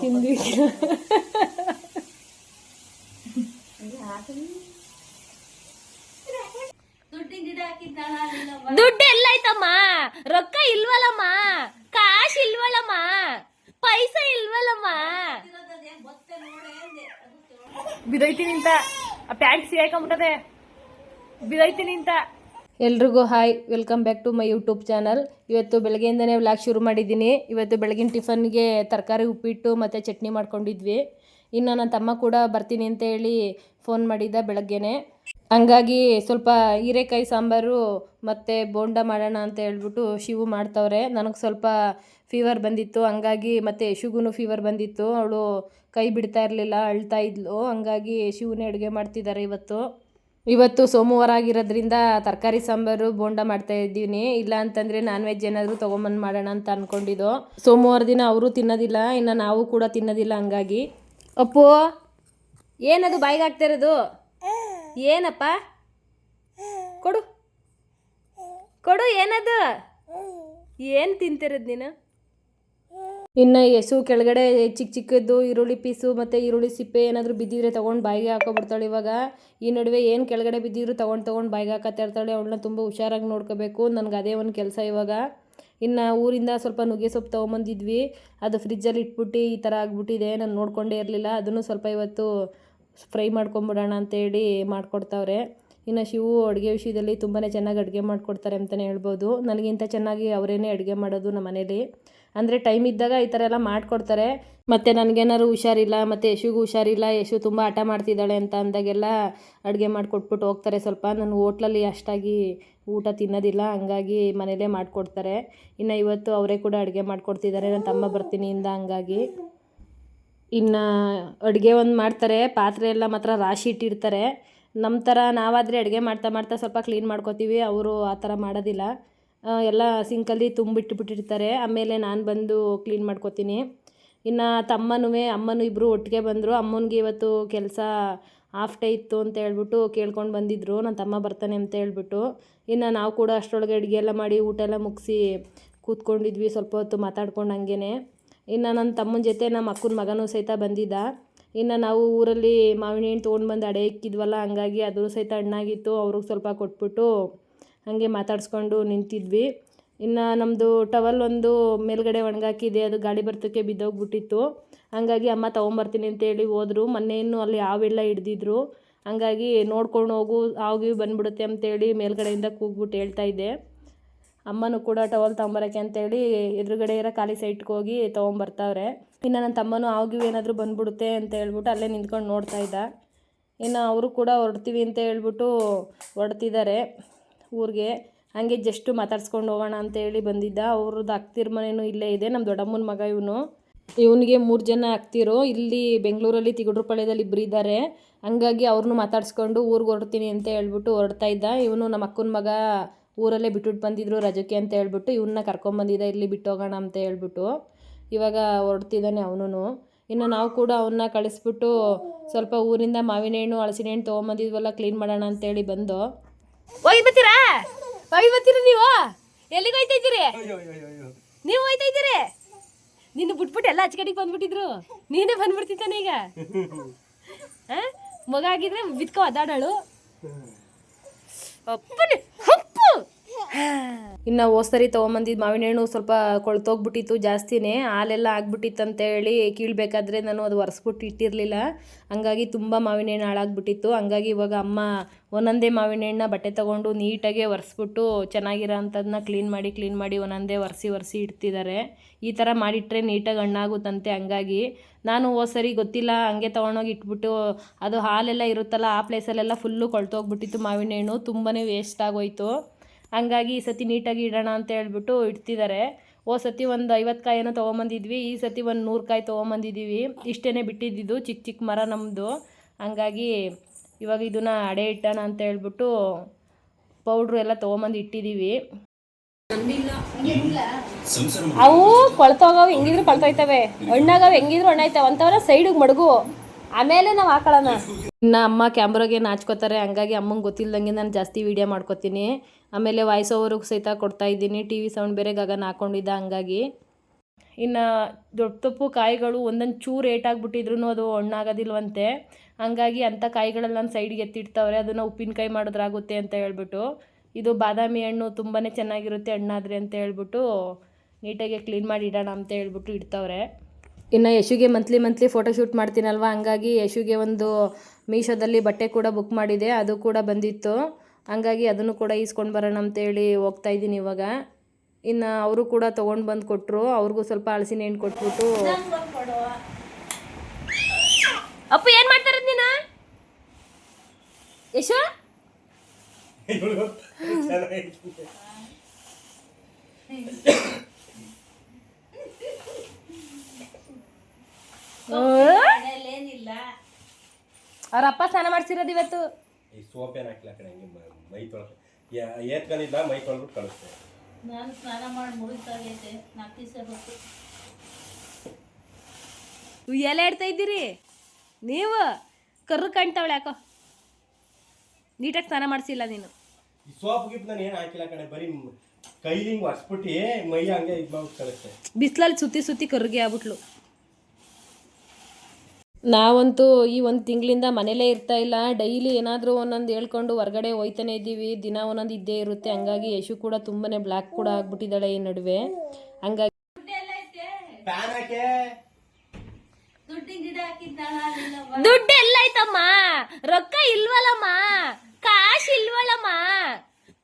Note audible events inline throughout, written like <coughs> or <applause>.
<laughs> ದುಡ್ಡು ಎಲ್ಲೈತಮ್ಮ ರೊಕ್ಕ ಇಲ್ವಲ್ಲಮ್ಮ. ಕಾಶ್ ಇಲ್ವಲ್ಲಮ್ಮ. ಪೈಸ ಇಲ್ವಲ್ಲಮ್ಮ. ಬಿದೈತಿ ನಿಂತ ಆ ಪ್ಯಾಂಟ್ ಸಿಗಾಕೊಂಬಿಟ್ಟದೆ ಬಿದೈತಿ ಅಂತ. ಎಲ್ರಿಗೂ hi, welcome back to my YouTube channel. ಇವತ್ತು ಬೆಳಗ್ಗೆಯಿಂದನೇ ವ್ಲಾಗ್ ಶುರು ಮಾಡಿದ್ದೀನಿ. ಇವತ್ತು ಬೆಳಗಿನ ಟಿಫನ್ಗೆ ತರಕಾರಿ ಉಪ್ಪಿಟ್ಟು ಮತ್ತು ಚಟ್ನಿ ಮಾಡ್ಕೊಂಡಿದ್ವಿ. ಇನ್ನು ನನ್ನ ತಮ್ಮ ಕೂಡ ಬರ್ತೀನಿ ಅಂತ ಹೇಳಿ ಫೋನ್ ಮಾಡಿದ್ದ ಬೆಳಗ್ಗೆನೆ. ಹಂಗಾಗಿ ಸ್ವಲ್ಪ ಹೀರೆಕಾಯಿ ಸಾಂಬಾರು ಮತ್ತು ಬೋಂಡ ಮಾಡೋಣ ಅಂತ ಹೇಳ್ಬಿಟ್ಟು ಶಿವು ಮಾಡ್ತವ್ರೆ. ನನಗೆ ಸ್ವಲ್ಪ ಫೀವರ್ ಬಂದಿತ್ತು. ಹಂಗಾಗಿ ಮತ್ತು ಯಶುಗೂ ಫೀವರ್ ಬಂದಿತ್ತು. ಅವಳು ಕೈ ಬಿಡ್ತಾ ಇರಲಿಲ್ಲ, ಅಳ್ತಾ ಇದ್ಲು. ಹಂಗಾಗಿ ಶಿವನೇ ಅಡುಗೆ ಮಾಡ್ತಿದ್ದಾರೆ ಇವತ್ತು. ಇವತ್ತು ಸೋಮವಾರ ಆಗಿರೋದ್ರಿಂದ ತರಕಾರಿ ಸಾಂಬಾರು ಬೋಂಡ ಮಾಡ್ತಾ ಇದ್ದೀನಿ. ಇಲ್ಲ ಅಂತಂದರೆ ನಾನ್ ವೆಜ್ ಏನಾದರೂ ತೊಗೊಂಬಂದು ಮಾಡೋಣ ಅಂತ ಅಂದ್ಕೊಂಡಿದ್ದು ಸೋಮವಾರ ದಿನ ಅವರು ತಿನ್ನೋದಿಲ್ಲ, ಇನ್ನು ನಾವು ಕೂಡ ತಿನ್ನೋದಿಲ್ಲ ಹಂಗಾಗಿ. ಅಪ್ಪು, ಏನದು ಬಾಯಿಗೆ ಹಾಕ್ತಾ ಇರೋದು? ಏನಪ್ಪ? ಕೊಡು. ಕೊಡು, ಏನದು? ಏನು ತಿಂತಿರೋದು ನೀನು? ಇನ್ನು ಎಸು ಕೆಳಗಡೆ ಚಿಕ್ಕ ಚಿಕ್ಕದ್ದು, ಈರುಳ್ಳಿ ಪೀಸು ಮತ್ತು ಈರುಳ್ಳಿ ಸಿಪ್ಪೆ ಏನಾದರೂ ಬಿದ್ದಿದ್ರೆ ತೊಗೊಂಡು ಬಾಯಿಗೆ ಹಾಕೊಬಿಡ್ತಾಳೆ ಇವಾಗ. ಈ ನಡುವೆ ಏನು ಕೆಳಗಡೆ ಬಿದ್ದಿದ್ರು ತೊಗೊಂಡು ತೊಗೊಂಡು ಬಾಯಿಗೆ ಹಾಕತ್ತಾ ಇರ್ತಾಳೆ ಅವಳನ್ನ ತುಂಬ ಹುಷಾರಾಗಿ ನೋಡ್ಕೋಬೇಕು. ನನಗೆ ಅದೇ ಒಂದು ಕೆಲಸ ಇವಾಗ. ಇನ್ನು ಊರಿಂದ ಸ್ವಲ್ಪ ನುಗ್ಗೆ ಸೊಪ್ಪು ತೊಗೊಂಬಂದಿದ್ವಿ. ಅದು ಫ್ರಿಜ್ಜಲ್ಲಿ ಇಟ್ಬಿಟ್ಟು ಈ ಥರ ಆಗಿಬಿಟ್ಟಿದೆ. ನಾನು ನೋಡ್ಕೊಂಡೇ ಇರಲಿಲ್ಲ. ಅದನ್ನು ಸ್ವಲ್ಪ ಇವತ್ತು ಫ್ರೈ ಮಾಡ್ಕೊಂಬಿಡೋಣ ಅಂತೇಳಿ ಮಾಡಿಕೊಡ್ತಾವ್ರೆ. ಇನ್ನು ಶಿವು ಅಡುಗೆ ವಿಷಯದಲ್ಲಿ ತುಂಬಾ ಚೆನ್ನಾಗಿ ಅಡುಗೆ ಮಾಡಿಕೊಡ್ತಾರೆ ಅಂತಲೇ ಹೇಳ್ಬೋದು. ನನಗಿಂತ ಚೆನ್ನಾಗಿ ಅವರೇನೆ ಅಡುಗೆ ಮಾಡೋದು ನಮ್ಮ ಮನೇಲಿ. ಅಂದರೆ ಟೈಮ್ ಇದ್ದಾಗ ಈ ಥರ ಎಲ್ಲ ಮಾಡಿಕೊಡ್ತಾರೆ. ಮತ್ತು ನನಗೇನಾದ್ರು ಹುಷಾರಿಲ್ಲ, ಮತ್ತು ಯಶುಗೂ ಹುಷಾರಿಲ್ಲ, ಯಶು ತುಂಬ ಆಟ ಮಾಡ್ತಿದ್ದಾಳೆ ಅಂತ ಅಂದಾಗೆಲ್ಲ ಅಡುಗೆ ಮಾಡಿಕೊಟ್ಬಿಟ್ಟು ಹೋಗ್ತಾರೆ ಸ್ವಲ್ಪ. ನಾನು ಹೋಟ್ಲಲ್ಲಿ ಅಷ್ಟಾಗಿ ಊಟ ತಿನ್ನೋದಿಲ್ಲ, ಹಂಗಾಗಿ ಮನೇಲೇ ಮಾಡಿಕೊಡ್ತಾರೆ. ಇನ್ನು ಇವತ್ತು ಅವರೇ ಕೂಡ ಅಡುಗೆ ಮಾಡಿಕೊಡ್ತಿದ್ದಾರೆ, ನನ್ನ ತಮ್ಮ ಬರ್ತೀನಿ ಇಂದ ಹಂಗಾಗಿ. ಇನ್ನು ಅಡುಗೆ ಒಂದು ಮಾಡ್ತಾರೆ, ಪಾತ್ರೆ ಎಲ್ಲ ಮಾತ್ರ ರಾಶಿ ಇಟ್ಟಿರ್ತಾರೆ. ನಮ್ಮ ಥರ ನಾವಾದರೆ ಅಡುಗೆ ಮಾಡ್ತಾ ಮಾಡ್ತಾ ಸ್ವಲ್ಪ ಕ್ಲೀನ್ ಮಾಡ್ಕೋತೀವಿ, ಅವರು ಆ ಥರ ಮಾಡೋದಿಲ್ಲ. ಎಲ್ಲ ಸಿಂಕಲ್ಲಿ ತುಂಬಿಟ್ಟುಬಿಟ್ಟಿರ್ತಾರೆ ಆಮೇಲೆ ನಾನು ಬಂದು ಕ್ಲೀನ್ ಮಾಡ್ಕೋತೀನಿ. ಇನ್ನು ತಮ್ಮನೂ ಅಮ್ಮನೂ ಇಬ್ಬರು ಒಟ್ಟಿಗೆ ಬಂದರು. ಅಮ್ಮನಿಗೆ ಇವತ್ತು ಕೆಲಸ ಹಾಫ್ ಡೇ ಇತ್ತು ಅಂತ ಹೇಳ್ಬಿಟ್ಟು ಕೇಳ್ಕೊಂಡು ಬಂದಿದ್ದರು ನನ್ನ ತಮ್ಮ ಬರ್ತಾನೆ ಅಂತ ಹೇಳ್ಬಿಟ್ಟು. ಇನ್ನು ನಾವು ಕೂಡ ಅಷ್ಟರೊಳಗೆ ಅಡುಗೆ ಎಲ್ಲ ಮಾಡಿ, ಊಟ ಎಲ್ಲ ಮುಗಿಸಿ ಕೂತ್ಕೊಂಡಿದ್ವಿ ಸ್ವಲ್ಪ ಹೊತ್ತು ಮಾತಾಡ್ಕೊಂಡು ಹಂಗೇ ಇನ್ನು ನನ್ನ ತಮ್ಮನ ಜೊತೆ ನಮ್ಮ ಅಕ್ಕನ ಮಗನೂ ಸಹಿತ ಬಂದಿದ್ದ. ಇನ್ನು ನಾವು ಊರಲ್ಲಿ ಮಾವಿನ ಹಣ್ಣು ತೊಗೊಂಡು ಬಂದು ಅಡೆ ಇಕ್ಕಿದ್ವಲ್ಲ, ಹಂಗಾಗಿ ಅದು ಸಹಿತ ಹಣ್ಣಾಗಿತ್ತು, ಅವ್ರಿಗೆ ಸ್ವಲ್ಪ ಕೊಟ್ಬಿಟ್ಟು ಹಾಗೆ ಮಾತಾಡಿಸ್ಕೊಂಡು ನಿಂತಿದ್ವಿ. ಇನ್ನು ನಮ್ಮದು ಟವಲ್ ಒಂದು ಮೇಲ್ಗಡೆ ಒಣಗಾಕಿದೆ, ಅದು ಗಾಳಿ ಬರ್ತಕ್ಕೆ ಬಿದ್ದೋಗ್ಬಿಟ್ಟಿತ್ತು. ಹಂಗಾಗಿ ಅಮ್ಮ ತೊಗೊಂಬರ್ತೀನಿ ಅಂತೇಳಿ ಹೋದ್ರು. ಮೊನ್ನೆಯನ್ನು ಅಲ್ಲಿ ಹಾವೆಲ್ಲ ಹಿಡ್ದಿದ್ರು. ಹಂಗಾಗಿ ನೋಡ್ಕೊಂಡು ಹೋಗು, ಹಾವು ಬಂದ್ಬಿಡುತ್ತೆ ಅಂತೇಳಿ ಮೇಲ್ಗಡೆಯಿಂದ ಕೂಗ್ಬಿಟ್ಟು ಹೇಳ್ತಾ ಇದ್ದೆ. ಅಮ್ಮನೂ ಕೂಡ ಟವಲ್ ತೊಗೊಂಬರಕ್ಕೆ ಅಂತೇಳಿ ಎದುರುಗಡೆ ಇರೋ ಖಾಲಿ ಸೈಟ್ಗೆ ಹೋಗಿ ತೊಗೊಂಬರ್ತಾವ್ರೆ. ಇನ್ನು ನನ್ನ ತಮ್ಮನೂ ಹಾವು ಏನಾದರೂ ಬಂದ್ಬಿಡುತ್ತೆ ಅಂತ ಹೇಳ್ಬಿಟ್ಟು ಅಲ್ಲೇ ನಿಂತ್ಕೊಂಡು ನೋಡ್ತಾ ಇದ್ದ. ಇನ್ನು ಅವರು ಕೂಡ ಹೊರಡ್ತೀವಿ ಅಂತ ಹೇಳ್ಬಿಟ್ಟು ಹೊರಡ್ತಿದ್ದಾರೆ ಊರಿಗೆ. ಹಾಗೆ ಜಸ್ಟು ಮಾತಾಡ್ಸ್ಕೊಂಡು ಹೋಗೋಣ ಅಂತ ಹೇಳಿ ಬಂದಿದ್ದ. ಅವ್ರದ್ದು ಅಕ್ತಿರ ಮನೆಯೂ ಇಲ್ಲೇ ಇದೆ ನಮ್ಮ ದೊಡ್ಡಮ್ಮನ ಮಗ ಇವನು. ಇವನಿಗೆ ಮೂರು ಜನ ಅಕ್ತಿರು ಇಲ್ಲಿ ಬೆಂಗಳೂರಲ್ಲಿ ತಿಗಡ್ರುಪಾಳ್ಯದಲ್ಲಿ ಇಬ್ಬರು ಇದ್ದಾರೆ ಹಂಗಾಗಿ ಅವ್ರನ್ನೂ ಮಾತಾಡ್ಸ್ಕೊಂಡು ಊರಿಗೆ ಹೊರಡ್ತೀನಿ ಅಂತ ಹೇಳ್ಬಿಟ್ಟು ಹೊರಡ್ತಾ ಇದ್ದ. ಇವನು ನಮ್ಮ ಅಕ್ಕನ ಮಗ ಊರಲ್ಲೇ ಬಿಟ್ಟುಬಿಟ್ಟು ಬಂದಿದ್ರು ರಜಕ್ಕೆ ಅಂತ ಹೇಳ್ಬಿಟ್ಟು ಇವನ್ನ ಕರ್ಕೊಂಬಂದಿದ್ದ ಇಲ್ಲಿ ಬಿಟ್ಟು ಹೋಗೋಣ ಅಂತ ಹೇಳ್ಬಿಟ್ಟು. ಇವಾಗ ಹೊರಡ್ತಿದ್ದಾನೆ ಅವನು ಇನ್ನು ನಾವು ಕೂಡ ಅವನ್ನ ಕಳಿಸ್ಬಿಟ್ಟು ಸ್ವಲ್ಪ ಊರಿಂದ ಮಾವಿನ ಹಣ್ಣು ಹಳಸಿನ ಹಣ್ಣು ತೊಗೊಂಬಂದಿದ್ವಲ್ಲ ಕ್ಲೀನ್ ಮಾಡೋಣ ಅಂತೇಳಿ ಬಂದು. ಹೋಗಿ ಬರ್ತೀರಾ? ಹೋಗಿ ಬರ್ತೀರಾ ನೀವು? ಎಲ್ಲಿಗೆ ಹೋಯ್ತಾ ಇದ್ದೀರಿ? ನೀವು ಹೋಯ್ತಾ ಇದ್ದೀರಿ? ನಿನ್ನ ಬಿಟ್ಬಿಟ್ಟು ಎಲ್ಲ ಅಚ್ಚಕಡಿಗೆ ಬಂದ್ಬಿಟ್ಟಿದ್ರು. ನೀನೇ ಬಂದ್ಬಿಡ್ತಿದ್ದಾನೆ ಈಗ? ಮಗ ಆಗಿದ್ರೆ ಬಿತ್ಕೋ ಒದ್ದಾಡಳು ಅಪ್ಪನೇ. ಇನ್ನು ಓಸರಿ ತೊಗೊಂಬಂದಿದ್ದು ಮಾವಿನ ಹಣ್ಣು ಸ್ವಲ್ಪ ಕೊಳ್ತೋಗ್ಬಿಟ್ಟಿತ್ತು ಜಾಸ್ತಿನೇ. ಹಾಲೆಲ್ಲ ಆಗ್ಬಿಟ್ಟಿತ್ತು ಅಂತ ಹೇಳಿ ಕೀಳ್ಬೇಕಾದ್ರೆ ನಾನು ಅದು ಒರೆಸ್ಬಿಟ್ಟು ಇಟ್ಟಿರಲಿಲ್ಲ. ಹಂಗಾಗಿ ತುಂಬ ಮಾವಿನ ಹಣ್ಣು ಹಾಳಾಗ್ಬಿಟ್ಟಿತ್ತು. ಹಂಗಾಗಿ ಇವಾಗ ಅಮ್ಮ ಒಂದೊಂದೇ ಮಾವಿನ ಹಣ್ಣನ್ನ ಬಟ್ಟೆ ತೊಗೊಂಡು ನೀಟಾಗೆ ಒರೆಸ್ಬಿಟ್ಟು ಚೆನ್ನಾಗಿರೋ ಅಂಥದನ್ನ ಕ್ಲೀನ್ ಮಾಡಿ ಕ್ಲೀನ್ ಮಾಡಿ ಒಂದೊಂದೇ ಒರೆಸಿ ಒರೆಸಿ ಇಡ್ತಿದ್ದಾರೆ ಈ ಥರ ಮಾಡಿಟ್ರೆ ನೀಟಾಗಿ ಹಣ್ಣಾಗುತ್ತಂತೆ ಹಂಗಾಗಿ. ನಾನು ಓಸರಿ ಸರಿ ಗೊತ್ತಿಲ್ಲ, ಹಂಗೆ ತೊಗೊಂಡೋಗಿ ಇಟ್ಬಿಟ್ಟು ಅದು ಹಾಲೆಲ್ಲ ಇರುತ್ತಲ್ಲ, ಆ ಪ್ಲೇಸಲ್ಲೆಲ್ಲ ಫುಲ್ಲು ಕೊಳ್ತೋಗ್ಬಿಟ್ಟಿತ್ತು ಮಾವಿನ ಹಣ್ಣು. ತುಂಬಾ ವೇಸ್ಟ್ ಆಗೋಯ್ತು. ಹಂಗಾಗಿ ಈ ಸತಿ ನೀಟಾಗಿ ಇಡೋಣ ಅಂತ ಹೇಳ್ಬಿಟ್ಟು ಇಡ್ತಿದ್ದಾರೆ ಓ ಸತಿ ಒಂದು ಐವತ್ತು ಕಾಯಿನೋ ತೊಗೊಂಬಂದಿದ್ವಿ, ಈ ಸತಿ ಒಂದು ನೂರು ಕಾಯಿ ತೊಗೊಂಬಂದಿದ್ದೀವಿ. ಇಷ್ಟೇ ಬಿಟ್ಟಿದ್ದಿದ್ದು ಚಿಕ್ಕ ಚಿಕ್ಕ ಮರ ನಮ್ಮದು ಹಂಗಾಗಿ ಇವಾಗ ಇದನ್ನ ಅಡೆ ಇಟ್ಟೋಣ ಅಂತ ಹೇಳ್ಬಿಟ್ಟು ಪೌಡ್ರು ಎಲ್ಲ ತೊಗೊಂಬಂದು ಇಟ್ಟಿದ್ದೀವಿ ಅವು ಕೊಳ್ತೋಗವು ಹೆಂಗಿದ್ರು ಕೊಳ್ತೋಯ್ತವೆ ಹಣ್ಣಾಗವು, ಹೆಂಗಿದ್ರು ಹಣ್ಣಾಯ್ತವೆ ಅಂತವರ ಸೈಡಿಗೆ ಮಡಗು. ಆಮೇಲೆ ನಾವು ಹಾಕೊಳ್ಳೋಣ. ಇನ್ನು ಅಮ್ಮ ಕ್ಯಾಮ್ರಾಗೆ ನಾಚ್ಕೋತಾರೆ, ಹಂಗಾಗಿ ಅಮ್ಮಂಗೆ ಗೊತ್ತಿಲ್ದಂಗೆ ನಾನು ಜಾಸ್ತಿ ವೀಡಿಯೋ ಮಾಡ್ಕೋತೀನಿ. ಆಮೇಲೆ ವಾಯ್ಸ್ ಓವರ್ಗೆ ಸಹಿತ ಕೊಡ್ತಾ ಇದ್ದೀನಿ. ಟಿ ವಿ ಸೌಂಡ್ ಬೇರೆ ಗಗನ ಹಾಕೊಂಡಿದ್ದ ಹಂಗಾಗಿ. ಇನ್ನು ದೊಡ್ಡ ತಪ್ಪು ಕಾಯಿಗಳು ಒಂದೊಂದು ಚೂರು ಏಟಾಗ್ಬಿಟ್ಟಿದ್ರು ಅದು ಹಣ್ಣಾಗೋದಿಲ್ವಂತೆ ಹಂಗಾಗಿ ಅಂಥ ಕಾಯಿಗಳೆಲ್ಲ ನಾನು ಸೈಡಿಗೆ ಎತ್ತಿಡ್ತಾವ್ರೆ, ಅದನ್ನು ಉಪ್ಪಿನಕಾಯಿ ಮಾಡಿದ್ರಾಗುತ್ತೆ ಅಂತ ಹೇಳ್ಬಿಟ್ಟು. ಇದು ಬಾದಾಮಿ ಹಣ್ಣು ತುಂಬಾ ಚೆನ್ನಾಗಿರುತ್ತೆ ಹಣ್ಣಾದ್ರೆ ಅಂತ ಹೇಳ್ಬಿಟ್ಟು ನೀಟಾಗಿ ಕ್ಲೀನ್ ಮಾಡಿ ಇಡೋಣ ಅಂತ ಹೇಳ್ಬಿಟ್ಟು ಇಡ್ತಾವ್ರೆ. ಇನ್ನು ಯಶುಗೆ ಮಂತ್ಲಿ ಮಂತ್ಲಿ ಫೋಟೋ ಶೂಟ್ ಮಾಡ್ತೀನಲ್ವ? ಹಂಗಾಗಿ ಯಶುಗೆ ಒಂದು ಮೀಶೋದಲ್ಲಿ ಬಟ್ಟೆ ಕೂಡ ಬುಕ್ ಮಾಡಿದೆ, ಅದು ಕೂಡ ಬಂದಿತ್ತು. ಹಂಗಾಗಿ ಅದನ್ನು ಕೂಡ ಈಸ್ಕೊಂಡು ಬರೋಣ ಅಂತೇಳಿ ಹೋಗ್ತಾ ಇದ್ದೀನಿ ಇವಾಗ. ಇನ್ನು ಅವರು ಕೂಡ ತೊಗೊಂಡು ಬಂದು ಕೊಟ್ಟರು ಅವ್ರಿಗೂ ಸ್ವಲ್ಪ ಅಳಸಿನ ಹಣ್ಣು ಕೊಟ್ಬಿಟ್ಟು. ಅಪ್ಪ ಏನು ಮಾಡ್ತಾರೆ ನೀನು? ಯಶು? <coughs> ಅವ್ರ ಅಪ್ಪ ಸ್ನಾನ ಮಾಡ್ಸಿರೋದು ಇವತ್ತು? ಈ ಸೋಪ್ ಏನು ಮ- ತೊಳ್ಕ ಏತ್ಕೊಂಡಿದ್ದ ಮೈ ತೊಳ್ಬಿಟ್ಟು ಕಳಿಸ್ತೆ ನಾನು ಸ್ನಾನ ಮಾಡಿ ಮುಗಿತಾಗೈತೆ ನಾಲ್ಕು ದಿವಸ ನೀವು ಎಲೆ ಇಡ್ತಾ ಇದ್ದೀರಿ? ನೀವು? ಕರ್ರು ಕಾಣ್ತಾವಳೆ ಯಾಕೋ? ನೀಟಾಗಿ ಸ್ನಾನ ಮಾಡಿಸಿಲ್ಲ ನೀನು. ಈ ಸೋಪ್ ಗಿಪ್ ನಾನು ಏನು ಹಾಕಿಲ್ಲ ಕಣೆ ಬರೀ ಕೈಲಿಂಗ್ ಕೈಲಿ ಹಿಂಗೆ ಒರ್ಸ್ಬಿಟ್ಟು ಮೈ ಹಂಗೆ ಇದು ಮಾಡ್ಬಿಟ್ಟು ಕಳಿಸ್ತೆ ಬಿಸಿಲಲ್ಲಿ ಸುತ್ತಿ ಸುತ್ತಿ ಕರ್ರಿಗೆ ಆಗ್ಬಿಟ್ಲು. ನಾವಂತೂ ಈ ಒಂದು ತಿಂಗಳಿಂದ ಮನೇಲೇ ಇರ್ತಾ ಇಲ್ಲ. ಡೈಲಿ ಏನಾದರೂ ಒಂದೊಂದು ಹೇಳ್ಕೊಂಡು ಹೊರಗಡೆ ಹೋಯ್ತಾನೆ ಇದ್ದೀವಿ. ದಿನ ಒಂದೊಂದು ಇದ್ದೇ ಇರುತ್ತೆ. ಹಂಗಾಗಿ ಯಶು ಕೂಡ ತುಂಬನೇ ಬ್ಲ್ಯಾಕ್ ಕೂಡ ಆಗ್ಬಿಟ್ಟಿದ್ದಾಳೆ ಈ ನಡುವೆ. ಹಂಗಾಗಿ ದುಡ್ಡು ಎಲ್ಲ ಐತಮ್ಮ ರೊಕ್ಕ ಇಲ್ವಲ್ಲಮ್ಮ. ಕಾಶ್ ಇಲ್ವಲ್ಲಮ್ಮ.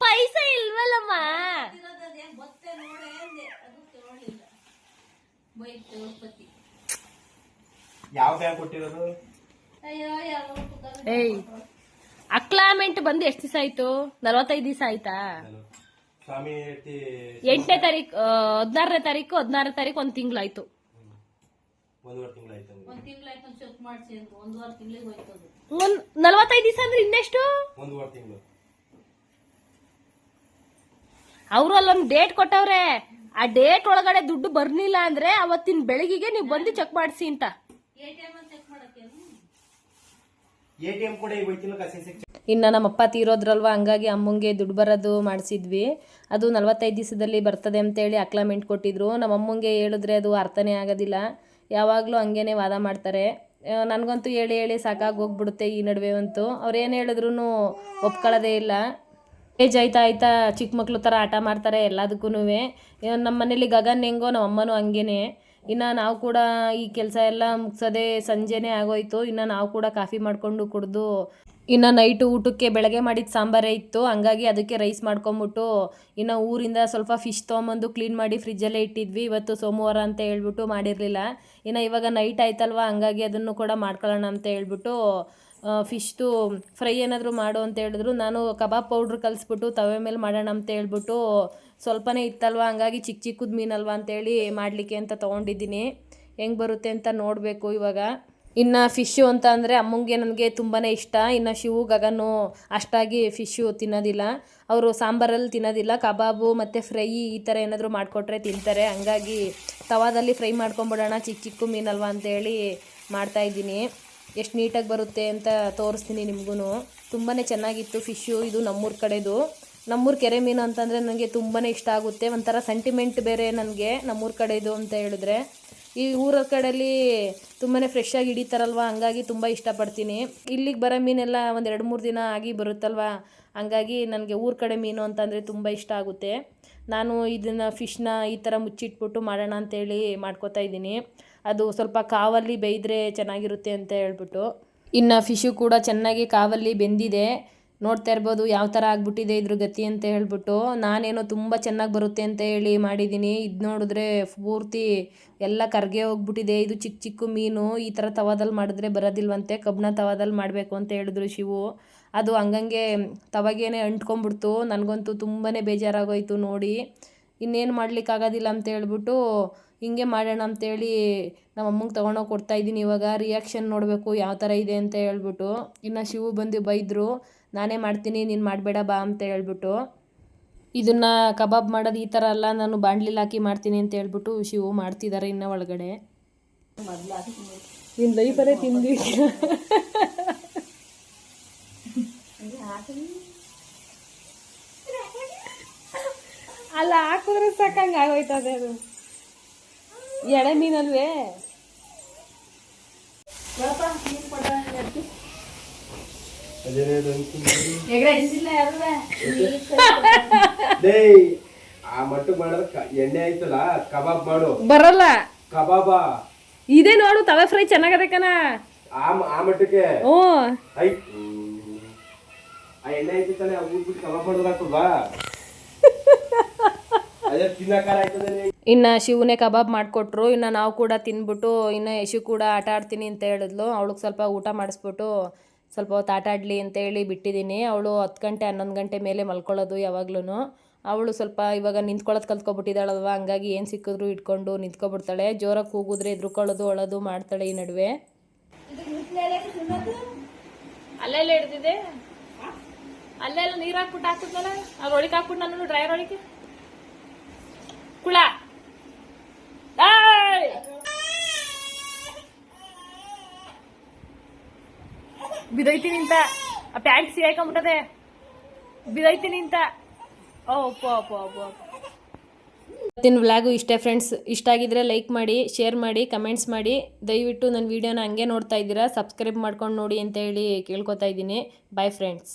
ಪೈಸೆ ಇಲ್ವಲ್ಲಮ್ಮ ಇರೋದದೇ ಗೊತ್ತೇ ನೋಡೇ ಅಂದೆ ಅದು ತಗೊಳ್ಳಿಲ್ಲ ಬೈಕ್ ತಿರುಪತಿ ಯಾವ ಬ್ಯಾಂಕ್ ಕೊಟ್ಟಿರೋದು? ಏಯ್ ಅಕ್ಲಾಮೆಂಟ್ ಬಂದು ಎಷ್ಟು ದಿವಸ ಆಯ್ತು? ನಲವತ್ತೈದು ದಿವಸ ಆಯ್ತಾ? ಸ್ವಾಮಿ ಎಂಟನೇ ತಾರೀಕು ಹದಿನಾರನೇ ತಾರೀಕು ಹದಿನಾರನೇ ತಾರೀಕು ಒಂದು ತಿಂಗಳಾಯ್ತು ಒಂದೂವರೆ ತಿಂಗಳಾಯ್ತು ಹಂಗೆ. ಒಂದ್ ತಿಂಗಳಾಯ್ತು ಚೆಕ್ ಮಾಡ್ಸಿ ಅಂತ ಒಂದೂವರೆ ತಿಂಗಳಿಗೆ ಹೋಯ್ತದು ಒಂದು ನಲವತ್ತೈದು ದಿವಸ ಅಂದ್ರೆ ಇನ್ನೆಷ್ಟು? ಒಂದೂವರೆ ತಿಂಗಳು. ಅವರು ಅಲ್ಲೊಂದು ಡೇಟ್ ಕೊಟ್ಟವ್ರೆ. ಆ ಡೇಟ್ ಒಳಗಡೆ ದುಡ್ಡು ಬರ್ಲಿಲ್ಲ ಅಂದ್ರೆ ಅವತ್ತಿನ ಬೆಳಗಿಗೆ ನೀವು ಬಂದು ಚೆಕ್ ಮಾಡಿಸಿ ಅಂತ. ಎ ನಮ್ಮ ಅಪ್ಪ ಎ ಕೂಡ ಈಗ ಹೋಯ್ತಿಲ್ಲ ಕಸಿ ಸಿಕ್ ಇನ್ನು ನಮ್ಮಪ್ಪ ತೀರೋದ್ರಲ್ವ? ಹಂಗಾಗಿ ಅಮ್ಮಂಗೆ ದುಡ್ಡು ಬರೋದು ಮಾಡಿಸಿದ್ವಿ. ಅದು ನಲ್ವತ್ತೈದು ದಿವಸದಲ್ಲಿ ಬರ್ತದೆ ಅಂತೇಳಿ ಅಕ್ಲಮೆಂಟ್ ಕೊಟ್ಟಿದ್ರು. ನಮ್ಮ ಅಮ್ಮಂಗೆ ಹೇಳಿದ್ರೆ ಅದು ಅರ್ಥನೇ ಆಗೋದಿಲ್ಲ. ಯಾವಾಗಲೂ ಹಂಗೇನೆ ವಾದ ಮಾಡ್ತಾರೆ. ನನಗಂತೂ ಹೇಳಿ ಹೇಳಿ ಸಾಕಾಗಿ ಹೋಗ್ಬಿಡುತ್ತೆ ಈ ನಡುವೆ ಅಂತೂ. ಅವ್ರು ಏನು ಹೇಳಿದ್ರು ಒಪ್ಕೊಳ್ಳೋದೇ ಇಲ್ಲ. ಏಜ್ ಆಯ್ತಾ ಆಯ್ತಾ ಚಿಕ್ಕ ಮಕ್ಕಳು ಥರ ಆಟ ಮಾಡ್ತಾರೆ ಎಲ್ಲದಕ್ಕೂ ನಮ್ಮ ಮನೇಲಿ ಗಗನ್ ಹೆಂಗೋ ನಮ್ಮ ಅಮ್ಮನೂ ಹಂಗೇನೆ. ಇನ್ನು ನಾವು ಕೂಡ ಈ ಕೆಲಸ ಎಲ್ಲ ಮುಗಿಸೋದೇ ಸಂಜೆನೇ ಆಗೋಯ್ತು. ಇನ್ನು ನಾವು ಕೂಡ ಕಾಫಿ ಮಾಡಿಕೊಂಡು ಕುಡಿದು, ಇನ್ನು ನೈಟು ಊಟಕ್ಕೆ ಬೆಳಗ್ಗೆ ಮಾಡಿದ ಸಾಂಬಾರೇ ಇತ್ತು. ಹಂಗಾಗಿ ಅದಕ್ಕೆ ರೈಸ್ ಮಾಡ್ಕೊಂಬಿಟ್ಟು, ಇನ್ನು ಊರಿಂದ ಸ್ವಲ್ಪ ಫಿಶ್ ತೊಗೊಂಬಂದು ಕ್ಲೀನ್ ಮಾಡಿ ಫ್ರಿಜ್ಜಲ್ಲೇ ಇಟ್ಟಿದ್ವಿ. ಇವತ್ತು ಸೋಮವಾರ ಅಂತ ಹೇಳ್ಬಿಟ್ಟು ಮಾಡಿರಲಿಲ್ಲ. ಇನ್ನು ಇವಾಗ ನೈಟ್ ಆಯ್ತಲ್ವ? ಹಂಗಾಗಿ ಅದನ್ನು ಕೂಡ ಮಾಡ್ಕೊಳ್ಳೋಣ ಅಂತ ಹೇಳ್ಬಿಟ್ಟು ಫಿಶ್ದು ಫ್ರೈ ಏನಾದರೂ ಮಾಡು ಅಂತ ಹೇಳಿದ್ರು. ನಾನು ಕಬಾಬ್ ಪೌಡ್ರ್ ಕಲಿಸ್ಬಿಟ್ಟು ತವೆ ಮೇಲೆ ಮಾಡೋಣ ಅಂತ ಹೇಳ್ಬಿಟ್ಟು ಸ್ವಲ್ಪನೇ ಇತ್ತಲ್ವ? ಹಂಗಾಗಿ ಚಿಕ್ಕ ಚಿಕ್ಕದ ಮೀನಲ್ವ ಅಂತೇಳಿ ಮಾಡಲಿಕ್ಕೆ ಅಂತ ತೊಗೊಂಡಿದ್ದೀನಿ. ಹೆಂಗೆ ಬರುತ್ತೆ ಅಂತ ನೋಡಬೇಕು ಇವಾಗ. ಇನ್ನು ಫಿಶ್ಶು ಅಂತ ಅಂದರೆ ಅಮ್ಮಂಗೆ ನನಗೆ ತುಂಬಾ ಇಷ್ಟ. ಇನ್ನು ಶಿವು, ಗಗನು ಅಷ್ಟಾಗಿ ಫಿಶ್ಶು ತಿನ್ನೋದಿಲ್ಲ. ಅವರು ಸಾಂಬಾರಲ್ಲಿ ತಿನ್ನೋದಿಲ್ಲ. ಕಬಾಬು ಮತ್ತು ಫ್ರೈ ಈ ಥರ ಏನಾದರೂ ಮಾಡಿಕೊಟ್ರೆ ತಿಂತಾರೆ. ಹಂಗಾಗಿ ತವಾದಲ್ಲಿ ಫ್ರೈ ಮಾಡ್ಕೊಂಬಿಡೋಣ ಚಿಕ್ಕ ಚಿಕ್ಕ ಮೀನಲ್ವ ಅಂತೇಳಿ ಮಾಡ್ತಾಯಿದ್ದೀನಿ ಎಷ್ಟು ನೀಟಾಗಿ ಬರುತ್ತೆ ಅಂತ ತೋರಿಸ್ತೀನಿ ನಿಮಗೂ ತುಂಬಾ ಚೆನ್ನಾಗಿತ್ತು ಫಿಶ್ಶು ಇದು ನಮ್ಮೂರ ಕಡೆದು. ನಮ್ಮೂರು ಕೆರೆ ಮೀನು ಅಂತಂದರೆ ನನಗೆ ತುಂಬಾ ಇಷ್ಟ ಆಗುತ್ತೆ. ಒಂಥರ ಸೆಂಟಿಮೆಂಟ್ ಬೇರೆ ನನಗೆ ನಮ್ಮೂರ ಕಡೆದು ಅಂತ ಹೇಳಿದ್ರೆ. ಈ ಊರ ಕಡೆಯಲ್ಲಿ ತುಂಬಾ ಫ್ರೆಶ್ ಆಗಿ ಹಿಡಿತಾರಲ್ವ? ಹಂಗಾಗಿ ತುಂಬ ಇಷ್ಟಪಡ್ತೀನಿ. ಇಲ್ಲಿಗೆ ಬರೋ ಮೀನೆಲ್ಲ ಒಂದು ಎರಡು ಮೂರು ದಿನ ಆಗಿ ಬರುತ್ತಲ್ವ? ಹಂಗಾಗಿ ನನಗೆ ಊರ ಕಡೆ ಮೀನು ಅಂತಂದರೆ ತುಂಬ ಇಷ್ಟ ಆಗುತ್ತೆ. ನಾನು ಇದನ್ನು ಫಿಶ್ನ ಈ ಥರ ಮುಚ್ಚಿಟ್ಬಿಟ್ಟು ಮಾಡೋಣ ಅಂತೇಳಿ ಮಾಡ್ಕೋತಾ ಇದ್ದೀನಿ. ಅದು ಸ್ವಲ್ಪ ಕಾವಲ್ಲಿ ಬೇಯಿದ್ರೆ ಚೆನ್ನಾಗಿರುತ್ತೆ ಅಂತ ಹೇಳ್ಬಿಟ್ಟು. ಇನ್ನು ಫಿಶು ಕೂಡ ಚೆನ್ನಾಗಿ ಕಾವಲ್ಲಿ ಬೆಂದಿದೆ. ನೋಡ್ತಾ ಇರ್ಬೋದು ಯಾವ ಥರ ಆಗಿಬಿಟ್ಟಿದೆ ಇದ್ರ ಗತಿ ಅಂತ ಹೇಳ್ಬಿಟ್ಟು. ನಾನೇನೋ ತುಂಬ ಚೆನ್ನಾಗಿ ಬರುತ್ತೆ ಅಂತ ಹೇಳಿ ಮಾಡಿದ್ದೀನಿ ಇದು ನೋಡಿದ್ರೆ ಪೂರ್ತಿ ಎಲ್ಲ ಕರ್ಗೆ ಹೋಗ್ಬಿಟ್ಟಿದೆ. ಇದು ಚಿಕ್ಕ ಚಿಕ್ಕ ಮೀನು. ಈ ಥರ ತವಾದಲ್ಲಿ ಮಾಡಿದ್ರೆ ಬರೋದಿಲ್ವಂತೆ. ಕಬ್ಬಣ ತವಾದಲ್ಲಿ ಮಾಡಬೇಕು ಅಂತ ಹೇಳಿದ್ರು ಶಿವು. ಅದು ಹಂಗಂಗೆ ತವಾಗೇನೆ ಅಂಟ್ಕೊಂಡ್ಬಿಡ್ತು. ನನಗಂತೂ ತುಂಬಾ ಬೇಜಾರಾಗೋಯ್ತು ನೋಡಿ. ಇನ್ನೇನು ಮಾಡಲಿಕ್ಕಾಗೋದಿಲ್ಲ ಅಂತ ಹೇಳ್ಬಿಟ್ಟು ಹಿಂಗೆ ಮಾಡೋಣ ಅಂತೇಳಿ ನಮ್ಮ ಅಮ್ಮಂಗೆ ತೊಗೊಂಡೋಗಿ ಕೊಡ್ತಾ ಇದ್ದೀನಿ. ಇವಾಗ ರಿಯಾಕ್ಷನ್ ನೋಡಬೇಕು ಯಾವ ಥರ ಇದೆ ಅಂತ ಹೇಳ್ಬಿಟ್ಟು. ಇನ್ನು ಶಿವು ಬಂದು ಬೈದರು, ನಾನೇ ಮಾಡ್ತೀನಿ, ನೀನು ಮಾಡಬೇಡ, ಬಾ ಅಂತ ಹೇಳ್ಬಿಟ್ಟು. ಇದನ್ನು ಕಬಾಬ್ ಮಾಡೋದು ಈ ಥರ ಅಲ್ಲ, ನಾನು ಬಾಂಡ್ಲಿ ಹಾಕಿ ಮಾಡ್ತೀನಿ ಅಂತ ಹೇಳ್ಬಿಟ್ಟು ಶಿವು ಮಾಡ್ತಿದ್ದಾರೆ ಇನ್ನು ಒಳಗಡೆ. ನಿನ್ನ ಲೈಫಲ್ಲೇ ತಿಂದು. ಅಲ್ಲ, ಹಾಕಿದ್ರೆ ಸಾಕಂಗೆ ಆಗೋಯ್ತದೆ ಅದು. ಎಳೆ ಮೀನಲ್ವೇ <laughs> ಆ ಮಟ್ಟಕ್ಕೆ ಮಾಡಿದ್ರೆ ಕ- ಎಣ್ಣೆ ಆಯ್ತಲ್ಲ ಕಬಾಬ್ ಮಾಡು. ಬರಲ್ಲ. ಕಬಾಬ. ಇದೇ ನೋಡು ತವೆ ಫ್ರೈ ಚೆನ್ನಾಗದೆ ಕಣ. ಆ ಮಟ್ಟಕ್ಕೆ. ಹ್ಞೂ. ಐ ಆ ಎಣ್ಣೆ ಆಯ್ತಾನೆ ತಾನೆ ಊದ್ಬಿಟ್ಟು ಕಬಾಬ್ ಮಾಡೋದು ಇನ್ನು ಶಿವನೇ ಕಬಾಬ್ ಮಾಡಿಕೊಟ್ರು ಇನ್ನು ನಾವು ಕೂಡ ತಿನ್ಬಿಟ್ಟು ಇನ್ನು ಯಶು ಕೂಡ ಆಟ ಆಡ್ತೀನಿ ಅಂತ ಹೇಳಿದ್ಲು. ಅವಳಿಗೆ ಸ್ವಲ್ಪ ಊಟ ಮಾಡಿಸ್ಬಿಟ್ಟು ಸ್ವಲ್ಪ ಹೊತ್ತು ಆಟ ಆಡಲಿ ಅಂತೇಳಿ ಬಿಟ್ಟಿದ್ದೀನಿ. ಅವಳು ಹತ್ತು ಗಂಟೆ ಹನ್ನೊಂದು ಗಂಟೆ ಮೇಲೆ ಮಲ್ಕೊಳ್ಳೋದು ಯಾವಾಗ್ಲೂ ಅವಳು ಸ್ವಲ್ಪ ಇವಾಗ ನಿಂತ್ಕೊಳ್ಳೋದು ಕಲ್ತ್ಕೊಬಿಟ್ಟಿದ್ದಾಳಲ್ವ ಹಂಗಾಗಿ ಏನು ಸಿಕ್ಕಿದ್ರು ಇಟ್ಕೊಂಡು ನಿಂತ್ಕೊಬಿಡ್ತಾಳೆ. ಜೋರಾಗಿ ಕೂಗಿದ್ರೆ ಎದ್ರುಕೊಳ್ಳೋದು ಅಳೋದು ಮಾಡ್ತಾಳೆ ಈ ನಡುವೆ. ಅಲ್ಲೆಲ್ಲ ಹಿಡ್ದಿದೆ ಅಲ್ಲೆಲ್ಲ ನೀರು ಹಾಕ್ಬಿಟ್ಟು ಹಾಕಿದ್ನಲ್ಲ ಒಳಗೆ ಹಾಕ್ಬಿಟ್ಟು ನಾನು ಡ್ರೈವರ್ ಒಳಗೆ ಕುಳ! ಬಿದೈತೀನಿ ಅಂತ ಆ ಪ್ಯಾಂಟ್ ಸಿಗಾಕೊಂಬಿಟ್ಟದೆ ಬಿದೈತೀನಿ ಅಂತ ಓ ಇವತ್ತಿನ ವ್ಲಾಗು ಇಷ್ಟೇ ಫ್ರೆಂಡ್ಸ್. ಇಷ್ಟ ಆಗಿದ್ರೆ ಲೈಕ್ ಮಾಡಿ, ಶೇರ್ ಮಾಡಿ, ಕಮೆಂಟ್ಸ್ ಮಾಡಿ. ದಯವಿಟ್ಟು ನನ್ನ ವಿಡಿಯೋನ ಹಂಗೆ ನೋಡ್ತಾ ಇದ್ದೀರಾ. ಸಬ್ಸ್ಕ್ರೈಬ್ ಮಾಡ್ಕೊಂಡು ನೋಡಿ ಅಂತ ಹೇಳಿ ಕೇಳ್ಕೊತಾ ಇದ್ದೀನಿ. Bye friends